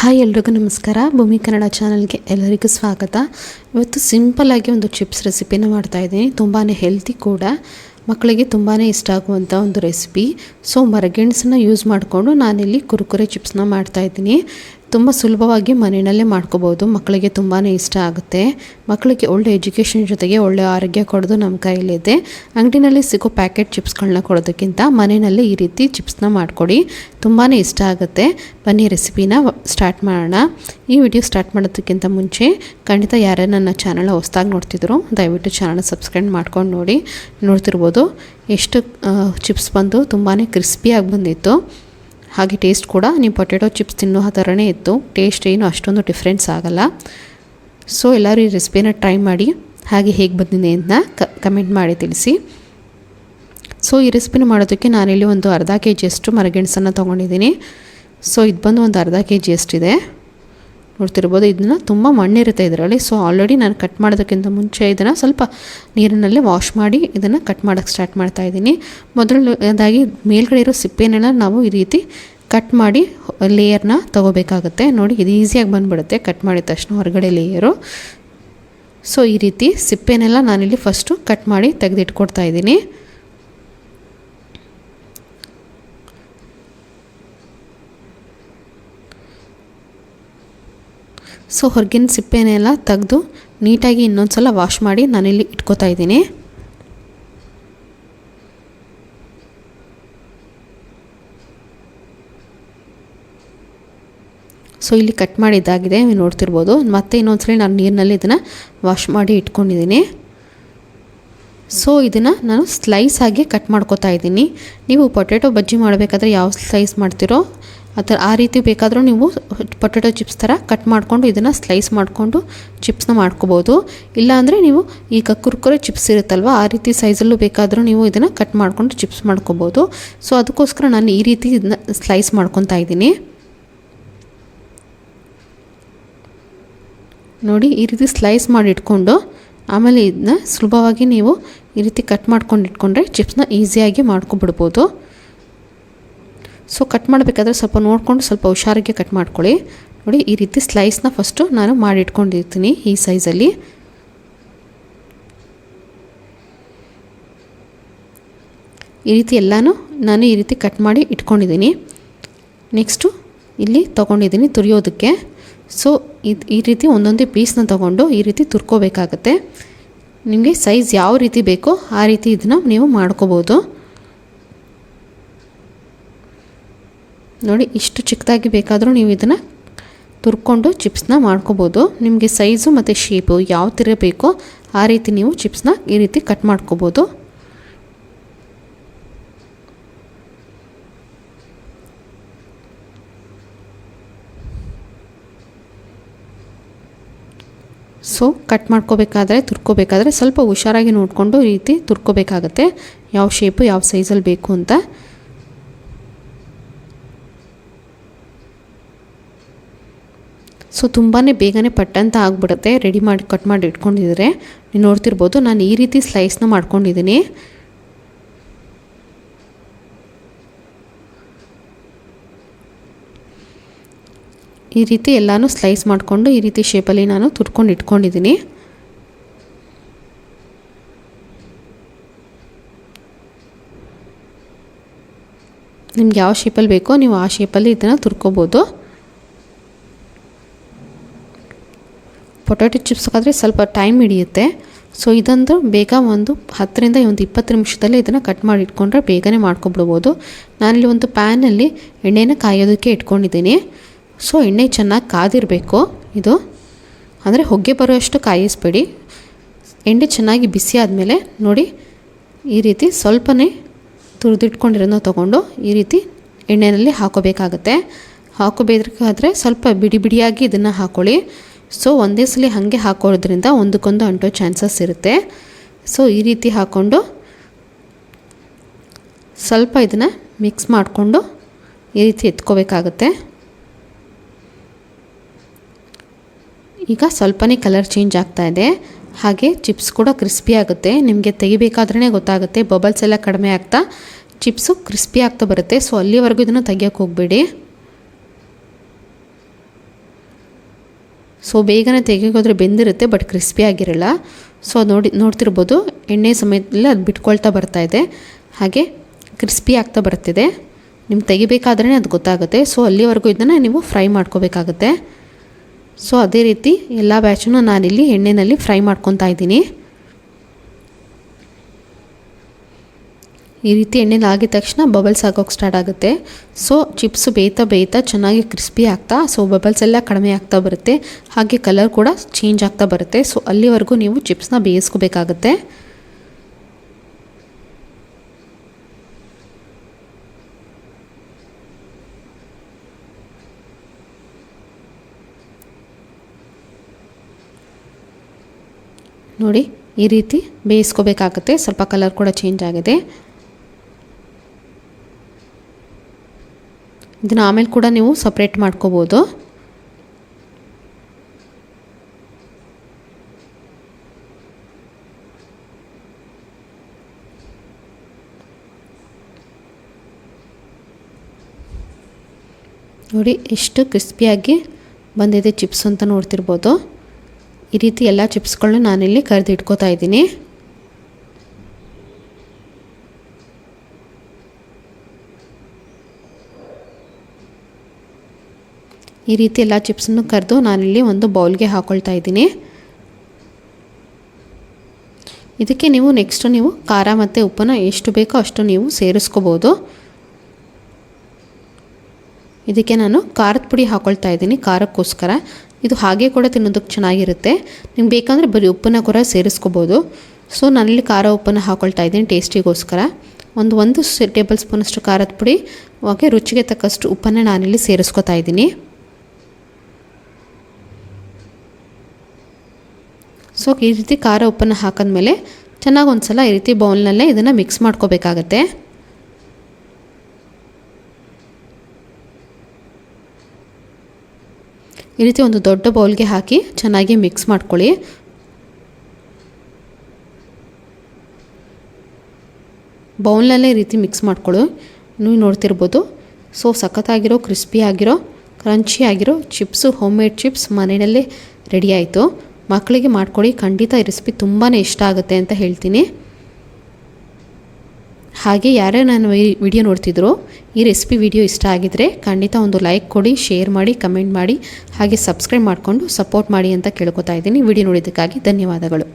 Hi ಎಲ್ರಿಗೂ ನಮಸ್ಕಾರ. ಭೂಮಿ ಕನ್ನಡ ಚಾನಲ್ಗೆ ಎಲ್ಲರಿಗೂ ಸ್ವಾಗತ. ಇವತ್ತು ಸಿಂಪಲ್ಲಾಗಿ ಒಂದು ಚಿಪ್ಸ್ ರೆಸಿಪಿನ ಮಾಡ್ತಾಯಿದ್ದೀನಿ ತುಂಬಾ ಹೆಲ್ತಿ ಕೂಡ. ಮಕ್ಕಳಿಗೆ ತುಂಬಾ ಇಷ್ಟ ಆಗುವಂಥ ಒಂದು ರೆಸಿಪಿ. ಸೊ ಮರಗೆಣಸನ್ನ ಯೂಸ್ ಮಾಡಿಕೊಂಡು ನಾನಿಲ್ಲಿ ಕುರುಕುರೆ ಚಿಪ್ಸ್ನ ಮಾಡ್ತಾಯಿದ್ದೀನಿ ತುಂಬ ಸುಲಭವಾಗಿ ಮನೆಯಲ್ಲೇ ಮಾಡ್ಕೋಬೋದು ಮಕ್ಕಳಿಗೆ ತುಂಬಾ ಇಷ್ಟ ಆಗುತ್ತೆ. ಮಕ್ಕಳಿಗೆ ಒಳ್ಳೆ ಎಜುಕೇಷನ್ ಜೊತೆಗೆ ಒಳ್ಳೆ ಆರೋಗ್ಯ ಕೊಡೋದು ನಮ್ಮ ಕೈಯಲ್ಲಿದೆ. ಅಂಗಡಿನಲ್ಲಿ ಸಿಗೋ ಪ್ಯಾಕೆಟ್ ಚಿಪ್ಸ್ಗಳನ್ನ ಕೊಡೋದಕ್ಕಿಂತ ಮನೆಯಲ್ಲೇ ಈ ರೀತಿ ಚಿಪ್ಸ್ನ ಮಾಡಿಕೊಡಿ. ತುಂಬಾ ಇಷ್ಟ ಆಗುತ್ತೆ. ಬನ್ನಿ ರೆಸಿಪಿನ ಸ್ಟಾರ್ಟ್ ಮಾಡೋಣ. ಈ ವಿಡಿಯೋ ಸ್ಟಾರ್ಟ್ ಮಾಡೋದಕ್ಕಿಂತ ಮುಂಚೆ ಖಂಡಿತ ಯಾರೇ ನನ್ನ ಚಾನಲ್ ಹೊಸ್ದಾಗಿ ನೋಡ್ತಿದ್ರು ದಯವಿಟ್ಟು ಚಾನಲ್ ಸಬ್ಸ್ಕ್ರೈಬ್ ಮಾಡ್ಕೊಂಡು ನೋಡಿ. ನೋಡ್ತಿರ್ಬೋದು. ಎಷ್ಟು ಚಿಪ್ಸ್ ಬಂದು ತುಂಬಾ ಕ್ರಿಸ್ಪಿಯಾಗಿ ಬಂದಿತ್ತು. ಹಾಗೆ ಟೇಸ್ಟ್ ಕೂಡ ನೀವು ಪೊಟ್ಯಾಟೊ ಚಿಪ್ಸ್ ತಿನ್ನೋ ಥರನೇ ಇತ್ತು. ಟೇಸ್ಟ್ ಏನು ಅಷ್ಟೊಂದು ಡಿಫ್ರೆನ್ಸ್ ಆಗಲ್ಲ. ಸೊ ಎಲ್ಲರೂ ಈ ರೆಸಿಪಿನ ಟ್ರೈ ಮಾಡಿ, ಹಾಗೆ ಹೇಗೆ ಬಂದಿದೆ ಅಂತ ಕಮೆಂಟ್ ಮಾಡಿ ತಿಳಿಸಿ. ಸೊ ಈ ರೆಸಿಪಿನ ಮಾಡೋದಕ್ಕೆ ನಾನಿಲ್ಲಿ ಒಂದು ಅರ್ಧ ಕೆ ಜಿಯಷ್ಟು ಮರಗೆಣಸನ್ನು ತೊಗೊಂಡಿದ್ದೀನಿ. ಸೊ ಇದು ಬಂದು ಒಂದು ಅರ್ಧ ಕೆ ಜಿ ಅಷ್ಟಿದೆ. ನೋಡ್ತಿರ್ಬೋದು, ಇದನ್ನು ತುಂಬ ಮಣ್ಣಿರುತ್ತೆ ಇದರಲ್ಲಿ. ಸೊ ಆಲ್ರೆಡಿ ನಾನು ಕಟ್ ಮಾಡೋದಕ್ಕಿಂತ ಮುಂಚೆ ಇದನ್ನು ಸ್ವಲ್ಪ ನೀರಿನಲ್ಲಿ ವಾಶ್ ಮಾಡಿ ಇದನ್ನು ಕಟ್ ಮಾಡೋಕ್ಕೆ ಸ್ಟಾರ್ಟ್ ಮಾಡ್ತಾಯಿದ್ದೀನಿ ಮೊದಲನೇದಾಗಿ ಮೇಲ್ಗಡೆ ಇರೋ ಸಿಪ್ಪೆನೆಲ್ಲ ನಾವು ಈ ರೀತಿ ಕಟ್ ಮಾಡಿ ಲೇಯರ್ನ ತೊಗೋಬೇಕಾಗುತ್ತೆ. ನೋಡಿ, ಇದು ಈಸಿಯಾಗಿ ಬಂದುಬಿಡುತ್ತೆ. ಕಟ್ ಮಾಡಿದ ತಕ್ಷಣ ಹೊರಗಡೆ ಲೇಯರು ಸೊ ಈ ರೀತಿ ಸಿಪ್ಪೆನೆಲ್ಲ ನಾನಿಲ್ಲಿ ಫಸ್ಟು ಕಟ್ ಮಾಡಿ ತೆಗೆದಿಟ್ಕೊಡ್ತಾ ಇದ್ದೀನಿ. ಸೊ ಹೊರಗಿನ ಸಿಪ್ಪೆನೆಲ್ಲ ತೆಗೆದು ನೀಟಾಗಿ ಇನ್ನೊಂದು ಸಲ ವಾಶ್ ಮಾಡಿ ನಾನಿಲ್ಲಿ ಇಟ್ಕೋತಾ ಇದ್ದೀನಿ. ಸೊ ಇಲ್ಲಿ ಕಟ್ ಮಾಡಿದ್ದಾಗಿದೆ ನೋಡ್ತಿರ್ಬೋದು. ಮತ್ತೆ ಇನ್ನೊಂದ್ಸಲ ನಾನು ನೀರಿನಲ್ಲಿ ಇದನ್ನು ವಾಶ್ ಮಾಡಿ ಇಟ್ಕೊಂಡಿದ್ದೀನಿ. ಸೊ ಇದನ್ನು ನಾನು ಸ್ಲೈಸ್ ಆಗಿ ಕಟ್ ಮಾಡ್ಕೋತಾ ಇದ್ದೀನಿ. ನೀವು ಪೊಟ್ಯಾಟೊ ಬಜ್ಜಿ ಮಾಡಬೇಕಾದ್ರೆ ಯಾವ ಸ್ಲೈಸ್ ಮಾಡ್ತೀರೋ, ಆ ಥರ, ಆ ರೀತಿ ಬೇಕಾದರೂ ನೀವು ಪೊಟ್ಯಾಟೊ ಚಿಪ್ಸ್ ಥರ ಕಟ್ ಮಾಡಿಕೊಂಡು ಇದನ್ನು ಸ್ಲೈಸ್ ಮಾಡಿಕೊಂಡು ಚಿಪ್ಸ್ನ ಮಾಡ್ಕೋಬೋದು. ಇಲ್ಲಾಂದರೆ ನೀವು ಈಗ ಕುರ್ಕುರೆ ಚಿಪ್ಸ್ ಇರುತ್ತಲ್ವ, ಆ ರೀತಿ ಸೈಜಲ್ಲೂ ಬೇಕಾದರೂ ನೀವು ಇದನ್ನು ಕಟ್ ಮಾಡಿಕೊಂಡು ಚಿಪ್ಸ್ ಮಾಡ್ಕೋಬೋದು. ಸೊ ಅದಕ್ಕೋಸ್ಕರ ನಾನು ಈ ರೀತಿ ಇದನ್ನ ಸ್ಲೈಸ್ ಮಾಡ್ಕೊತಾ ಇದ್ದೀನಿ. ನೋಡಿ ಈ ರೀತಿ ಸ್ಲೈಸ್ ಮಾಡಿ ಇಟ್ಕೊಂಡು, ಆಮೇಲೆ ಇದನ್ನ ಸುಲಭವಾಗಿ ನೀವು ಈ ರೀತಿ ಕಟ್ ಮಾಡ್ಕೊಂಡು ಇಟ್ಕೊಂಡ್ರೆ ಚಿಪ್ಸ್ನ ಈಸಿಯಾಗಿ ಮಾಡ್ಕೊಂಡ್ಬಿಡ್ಬೋದು ಸೊ ಕಟ್ ಮಾಡಬೇಕಾದ್ರೆ ಸ್ವಲ್ಪ ನೋಡಿಕೊಂಡು ಸ್ವಲ್ಪ ಹುಷಾರಾಗಿ ಕಟ್ ಮಾಡ್ಕೊಳ್ಳಿ. ನೋಡಿ ಈ ರೀತಿ ಸ್ಲೈಸ್ನ ಫಸ್ಟು ನಾನು ಮಾಡಿಟ್ಕೊಂಡಿರ್ತೀನಿ ಈ ಸೈಜಲ್ಲಿ ಈ ರೀತಿ ಎಲ್ಲನೂ ನಾನು ಈ ರೀತಿ ಕಟ್ ಮಾಡಿ ಇಟ್ಕೊಂಡಿದ್ದೀನಿ. ನೆಕ್ಸ್ಟು ಇಲ್ಲಿ ತೊಗೊಂಡಿದ್ದೀನಿ ತುರಿಯೋದಕ್ಕೆ. ಸೊ ಇದು ಈ ರೀತಿ ಒಂದೊಂದೇ ಪೀಸ್ನ ತೊಗೊಂಡು ಈ ರೀತಿ ತುರ್ಕೋಬೇಕಾಗತ್ತೆ. ನಿಮಗೆ ಸೈಜ್ ಯಾವ ರೀತಿ ಬೇಕೋ ಆ ರೀತಿ ಇದನ್ನು ನೀವು ಮಾಡ್ಕೋಬೋದು. ನೋಡಿ, ಇಷ್ಟು ಚಿಕ್ಕದಾಗಿ ಬೇಕಾದರೂ ನೀವು ಇದನ್ನು ತುರ್ಕೊಂಡು ಚಿಪ್ಸ್ನ ಮಾಡ್ಕೋಬೋದು. ನಿಮಗೆ ಸೈಜು ಮತ್ತು ಶೇಪು ಯಾವ ಥರ ಬೇಕೋ ಆ ರೀತಿ ನೀವು ಚಿಪ್ಸ್ನ ಈ ರೀತಿ ಕಟ್ ಮಾಡ್ಕೋಬೋದು. ಸೊ ಕಟ್ ಮಾಡ್ಕೋಬೇಕಾದ್ರೆ, ತುರ್ಕೋಬೇಕಾದ್ರೆ ಸ್ವಲ್ಪ ಹುಷಾರಾಗಿ ನೋಡಿಕೊಂಡು ಈ ರೀತಿ ತುರ್ಕೋಬೇಕಾಗತ್ತೆ. ಯಾವ ಶೇಪು ಯಾವ ಸೈಜಲ್ಲಿ ಬೇಕು ಅಂತ. ಸೊ ತುಂಬಾ ಬೇಗನೆ ಪಟ್ಟಂತ ಆಗಿಬಿಡುತ್ತೆ. ರೆಡಿ ಮಾಡಿ ಕಟ್ ಮಾಡಿ ಇಟ್ಕೊಂಡಿದ್ರೆ. ನೀವು ನೋಡ್ತಿರ್ಬೋದು, ನಾನು ಈ ರೀತಿ ಸ್ಲೈಸ್ನ ಮಾಡ್ಕೊಂಡಿದ್ದೀನಿ ಈ ರೀತಿ ಎಲ್ಲನೂ ಸ್ಲೈಸ್ ಮಾಡಿಕೊಂಡು ಈ ರೀತಿ ಶೇಪಲ್ಲಿ ನಾನು ತುರ್ಕೊಂಡು ಇಟ್ಕೊಂಡಿದ್ದೀನಿ. ನಿಮ್ಗೆ ಯಾವ ಶೇಪಲ್ಲಿ ಬೇಕೋ ನೀವು ಆ ಶೇಪಲ್ಲಿ ಇದನ್ನು ತುರ್ಕೋಬೋದು. ಪೊಟ್ಯಾಟೊ ಚಿಪ್ಸ್ ಆದರೆ ಸ್ವಲ್ಪ ಟೈಮ್ ಹಿಡಿಯುತ್ತೆ. ಸೊ ಇದಂದು ಬೇಗ ಒಂದು ಹತ್ತರಿಂದ ಒಂದು ಇಪ್ಪತ್ತು ನಿಮಿಷದಲ್ಲಿ ಇದನ್ನು ಕಟ್ ಮಾಡಿ ಇಟ್ಕೊಂಡ್ರೆ ಬೇಗನೆ ಮಾಡ್ಕೊಬಿಡ್ಬೋದು. ನಾನಿಲ್ಲಿ ಒಂದು ಪ್ಯಾನಲ್ಲಿ ಎಣ್ಣೆನ ಕಾಯೋದಕ್ಕೆ ಇಟ್ಕೊಂಡಿದ್ದೀನಿ. ಸೊ ಎಣ್ಣೆ ಚೆನ್ನಾಗಿ ಕಾದಿರಬೇಕು ಇದು. ಅಂದರೆ ಹೊಗೆ ಬರೋಷ್ಟು ಕಾಯಿಸ್ಬೇಡಿ. ಎಣ್ಣೆ ಚೆನ್ನಾಗಿ ಬಿಸಿ ಆದಮೇಲೆ ನೋಡಿ ಈ ರೀತಿ ಸ್ವಲ್ಪನೇ ತುರಿದಿಟ್ಕೊಂಡಿರೋದನ್ನ ತೊಗೊಂಡು ಈ ರೀತಿ ಎಣ್ಣೆಯಲ್ಲಿ ಹಾಕೋಬೇಕಾಗತ್ತೆ. ಹಾಕೋಬೇಕಾದ್ರೆ ಸ್ವಲ್ಪ ಬಿಡಿ ಬಿಡಿಯಾಗಿ ಇದನ್ನು ಹಾಕೊಳ್ಳಿ. ಸೊ ಒಂದೇ ಸಲ ಹಾಗೆ ಹಾಕೋದ್ರಿಂದ ಒಂದಕ್ಕೊಂದು ಅಂಟೋ ಚಾನ್ಸಸ್ ಇರುತ್ತೆ. ಸೊ ಈ ರೀತಿ ಹಾಕ್ಕೊಂಡು ಸ್ವಲ್ಪ ಇದನ್ನು ಮಿಕ್ಸ್ ಮಾಡಿಕೊಂಡು ಈ ರೀತಿ ಎತ್ಕೋಬೇಕಾಗತ್ತೆ. ಈಗ ಸ್ವಲ್ಪನೇ ಕಲರ್ ಚೇಂಜ್ ಆಗ್ತಾ ಇದೆ. ಹಾಗೆ ಚಿಪ್ಸ್ ಕೂಡ ಕ್ರಿಸ್ಪಿ ಆಗುತ್ತೆ. ನಿಮಗೆ ತೆಗಿಬೇಕಾದ್ರೇ ಗೊತ್ತಾಗುತ್ತೆ. ಬಬಲ್ಸ್ ಎಲ್ಲ ಕಡಿಮೆ ಆಗ್ತಾ ಚಿಪ್ಸು ಕ್ರಿಸ್ಪಿ ಆಗ್ತಾ ಬರುತ್ತೆ. ಸೊ ಅಲ್ಲಿವರೆಗೂ ಇದನ್ನು ತೆಗಿಯೋಕ್ಕೆ ಹೋಗಬೇಡಿ. ಸೊ ಬೇಗನೆ ತೆಗಿಯೋಕೋದ್ರೆ ಬೆಂದಿರುತ್ತೆ ಬಟ್ ಕ್ರಿಸ್ಪಿ ಆಗಿರಲ್ಲ. ಸೊ ನೋಡಿ, ನೋಡ್ತಿರ್ಬೋದು. ಎಣ್ಣೆ ಸಮಯದಲ್ಲಿ ಅದು ಬಿಟ್ಕೊಳ್ತಾ ಬರ್ತಾ ಇದೆ. ಹಾಗೆ ಕ್ರಿಸ್ಪಿ ಆಗ್ತಾ ಬರ್ತಿದೆ. ನಿಮ್ಗೆ ತೆಗಿಬೇಕಾದ್ರೇ ಅದು ಗೊತ್ತಾಗುತ್ತೆ. ಸೊ ಅಲ್ಲಿವರೆಗೂ ಇದನ್ನು ನೀವು ಫ್ರೈ ಮಾಡ್ಕೋಬೇಕಾಗುತ್ತೆ. ಸೊ ಅದೇ ರೀತಿ ಎಲ್ಲ ಬ್ಯಾಚನ್ನು ನಾನಿಲ್ಲಿ ಎಣ್ಣೆಯಲ್ಲಿ ಫ್ರೈ ಮಾಡ್ಕೊತಾ ಇದ್ದೀನಿ. ಈ ರೀತಿ ಎಣ್ಣೆಲಿ ಆಗಿದ ತಕ್ಷಣ ಬಬಲ್ಸ್ ಆಗೋಕ್ಕೆ ಸ್ಟಾರ್ಟ್ ಆಗುತ್ತೆ. ಸೊ ಚಿಪ್ಸ್ ಬೇಯ್ತಾ ಬೇಯ್ತಾ ಚೆನ್ನಾಗಿ ಕ್ರಿಸ್ಪಿ ಆಗ್ತಾ ಸೊ ಬಬಲ್ಸ್ ಎಲ್ಲ ಕಡಿಮೆ ಆಗ್ತಾ ಬರುತ್ತೆ. ಹಾಗೆ ಕಲರ್ ಕೂಡ ಚೇಂಜ್ ಆಗ್ತಾ ಬರುತ್ತೆ. ಸೊ ಅಲ್ಲಿವರೆಗೂ ನೀವು ಚಿಪ್ಸ್ನ ಬೇಯಿಸ್ಕೋಬೇಕಾಗತ್ತೆ. ನೋಡಿ, ಈ ರೀತಿ ಬೇಯಿಸ್ಕೋಬೇಕಾಗುತ್ತೆ. ಸ್ವಲ್ಪ ಕಲರ್ ಕೂಡ ಚೇಂಜ್ ಆಗಿದೆ. ಇದನ್ನು ಆಮೇಲೆ ಕೂಡ ನೀವು ಸಪ್ರೇಟ್ ಮಾಡ್ಕೋಬೋದು. ನೋಡಿ, ಎಷ್ಟು ಕ್ರಿಸ್ಪಿಯಾಗಿ ಬಂದಿದೆ ಚಿಪ್ಸ್ ಅಂತ ನೋಡ್ತಿರ್ಬೋದು. ಈ ರೀತಿ ಎಲ್ಲ ಚಿಪ್ಸ್ಗಳನ್ನ ನಾನಿಲ್ಲಿ ಕರೆದು ಇಟ್ಕೋತಾ ಇದ್ದೀನಿ. ಈ ರೀತಿ ಎಲ್ಲ ಚಿಪ್ಸನ್ನು ಕರೆದು ನಾನಿಲ್ಲಿ ಒಂದು ಬೌಲ್ಗೆ ಹಾಕ್ಕೊಳ್ತಾ ಇದ್ದೀನಿ. ಇದಕ್ಕೆ ನೀವು ನೆಕ್ಸ್ಟ್ ನೀವು ಖಾರ ಮತ್ತು ಉಪ್ಪನ್ನು ಎಷ್ಟು ಬೇಕೋ ಅಷ್ಟು ನೀವು ಸೇರಿಸ್ಕೋಬೋದು. ಇದಕ್ಕೆ ನಾನು ಖಾರದ ಪುಡಿ ಹಾಕ್ಕೊಳ್ತಾ ಇದ್ದೀನಿ ಖಾರಕ್ಕೋಸ್ಕರ. ಇದು ಹಾಗೆ ಕೂಡ ತಿನ್ನೋದಕ್ಕೆ ಚೆನ್ನಾಗಿರುತ್ತೆ. ನಿಮ್ಗೆ ಬೇಕಂದರೆ ಬರೀ ಉಪ್ಪನ್ನು ಕೂಡ ಸೇರಿಸ್ಕೋಬೋದು. ಸೊ ನಾನಿಲ್ಲಿ ಖಾರ ಉಪ್ಪನ್ನು ಹಾಕ್ಕೊಳ್ತಾ ಇದ್ದೀನಿ ಟೇಸ್ಟಿಗೋಸ್ಕರ. ಒಂದು ಒಂದು ಟೇಬಲ್ ಸ್ಪೂನಷ್ಟು ಖಾರದ ಪುಡಿ, ಹಾಗೆ ರುಚಿಗೆ ತಕ್ಕಷ್ಟು ಉಪ್ಪನ್ನು ನಾನಿಲ್ಲಿ ಸೇರಿಸ್ಕೊತಾ ಇದ್ದೀನಿ. ಸೊ ಈ ರೀತಿ ಖಾರ ಉಪ್ಪನ್ನು ಹಾಕಿದ್ಮೇಲೆ ಚೆನ್ನಾಗಿ ಒಂದು ಸಲ ಈ ರೀತಿ ಬೌಲ್ನಲ್ಲೇ ಇದನ್ನು ಮಿಕ್ಸ್ ಮಾಡ್ಕೋಬೇಕಾಗತ್ತೆ. ಈ ರೀತಿ ಒಂದು ದೊಡ್ಡ ಬೌಲ್ಗೆ ಹಾಕಿ ಚೆನ್ನಾಗಿ ಮಿಕ್ಸ್ ಮಾಡ್ಕೊಳ್ಳಿ. ಬೌಲ್ನಲ್ಲೇ ಈ ರೀತಿ ಮಿಕ್ಸ್ ಮಾಡ್ಕೊಳ್ಳಿ. ನೀವು ನೋಡ್ತಿರ್ಬೋದು, ಸೊ ಸಖತ್ತಾಗಿರೋ, ಕ್ರಿಸ್ಪಿ ಆಗಿರೋ, ಕ್ರಂಚಿ ಆಗಿರೋ ಚಿಪ್ಸು ಹೋಮ್ ಮೇಡ್ ಚಿಪ್ಸ್ ಮನೆಯಲ್ಲೇ ರೆಡಿ ಆಯಿತು. ಮಕ್ಕಳಿಗೆ ಮಾಡ್ಕೊಳ್ಳಿ, ಖಂಡಿತ ಈ ರೆಸಿಪಿ ತುಂಬಾ ಇಷ್ಟ ಆಗುತ್ತೆ ಅಂತ ಹೇಳ್ತೀನಿ. ಹಾಗೆ ಯಾರೇ ನಾನು ವಿಡಿಯೋ ನೋಡ್ತಿದ್ರು ಈ ರೆಸಿಪಿ ವಿಡಿಯೋ ಇಷ್ಟ ಆಗಿದ್ದರೆ ಖಂಡಿತ ಒಂದು ಲೈಕ್ ಕೊಡಿ ಶೇರ್ ಮಾಡಿ ಕಮೆಂಟ್ ಮಾಡಿ, ಹಾಗೆ ಸಬ್ಸ್ಕ್ರೈಬ್ ಮಾಡಿಕೊಂಡು ಸಪೋರ್ಟ್ ಮಾಡಿ ಅಂತ ಕೇಳ್ಕೊತಾ ಇದ್ದೀನಿ. ವಿಡಿಯೋ ನೋಡಿದ್ದಕ್ಕಾಗಿ ಧನ್ಯವಾದಗಳು.